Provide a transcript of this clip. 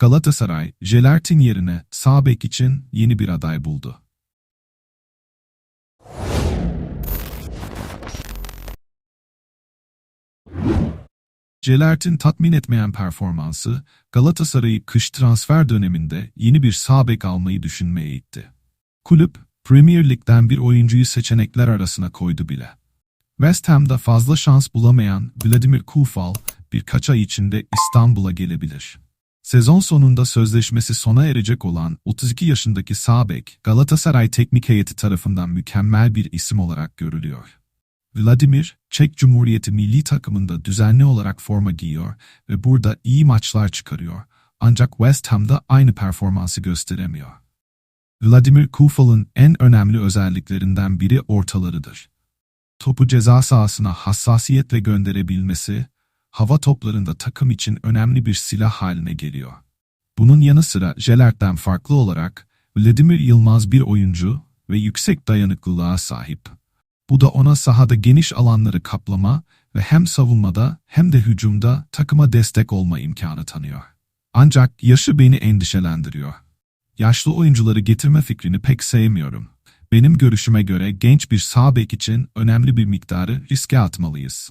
Galatasaray, Jelertin yerine sağ bek için yeni bir aday buldu. Celert'in tatmin etmeyen performansı, Galatasaray'ı kış transfer döneminde yeni bir sağ bek almayı düşünmeye itti. Kulüp, Premier Lig'den bir oyuncuyu seçenekler arasına koydu bile. West Ham'da fazla şans bulamayan Vladimir Kufal, birkaç ay içinde İstanbul'a gelebilir. Sezon sonunda sözleşmesi sona erecek olan 32 yaşındaki sağ bek, Galatasaray teknik heyeti tarafından mükemmel bir isim olarak görülüyor. Vladimir, Çek Cumhuriyeti milli takımında düzenli olarak forma giyiyor ve burada iyi maçlar çıkarıyor. Ancak West Ham'da aynı performansı gösteremiyor. Vladimir Kufal'ın en önemli özelliklerinden biri ortalarıdır. Topu ceza sahasına hassasiyetle gönderebilmesi, hava toplarında takım için önemli bir silah haline geliyor. Bunun yanı sıra Jelert'ten farklı olarak Vladimir Yılmaz bir oyuncu ve yüksek dayanıklılığa sahip. Bu da ona sahada geniş alanları kaplama ve hem savunmada hem de hücumda takıma destek olma imkanı tanıyor. Ancak yaşı beni endişelendiriyor. Yaşlı oyuncuları getirme fikrini pek sevmiyorum. Benim görüşüme göre genç bir sağ bek için önemli bir miktarı riske atmalıyız.